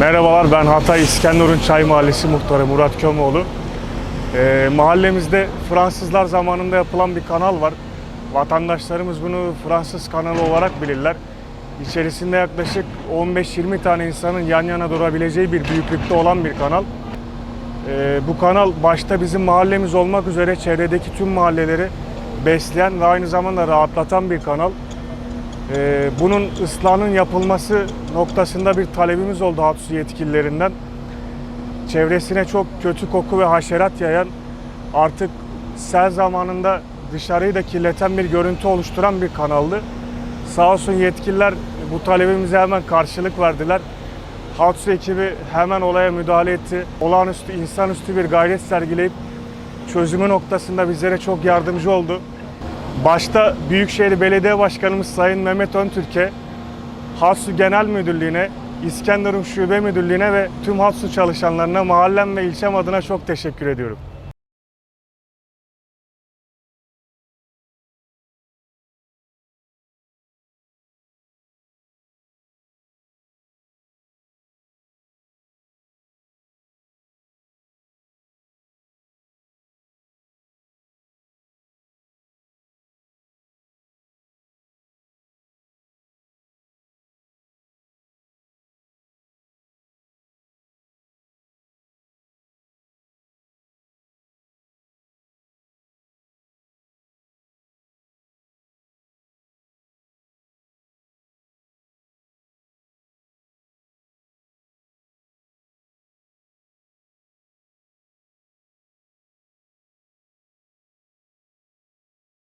Merhabalar ben Hatay İskenderun Çay Mahallesi muhtarı Murat Kömoğlu. Ee, mahallemizde Fransızlar zamanında yapılan bir kanal var. Vatandaşlarımız bunu Fransız kanalı olarak bilirler. İçerisinde yaklaşık 15-20 tane insanın yan yana durabileceği bir büyüklükte olan bir kanal. Ee, bu kanal başta bizim mahallemiz olmak üzere çevredeki tüm mahalleleri besleyen ve aynı zamanda rahatlatan bir kanal. Ee, bunun ıslahının yapılması noktasında bir talebimiz oldu Hatsu yetkililerinden. Çevresine çok kötü koku ve haşerat yayan, artık sel zamanında dışarıyı da kirleten bir görüntü oluşturan bir kanaldı. Sağ olsun yetkililer bu talebimize hemen karşılık verdiler. Hatsu ekibi hemen olaya müdahale etti. Olağanüstü, insanüstü bir gayret sergileyip çözümü noktasında bizlere çok yardımcı oldu. Başta Büyükşehir Belediye Başkanımız Sayın Mehmet Öntürk'e, Hatsu Genel Müdürlüğü'ne, İskenderun Şube Müdürlüğü'ne ve tüm Hatsu çalışanlarına mahallem ve ilçem adına çok teşekkür ediyorum.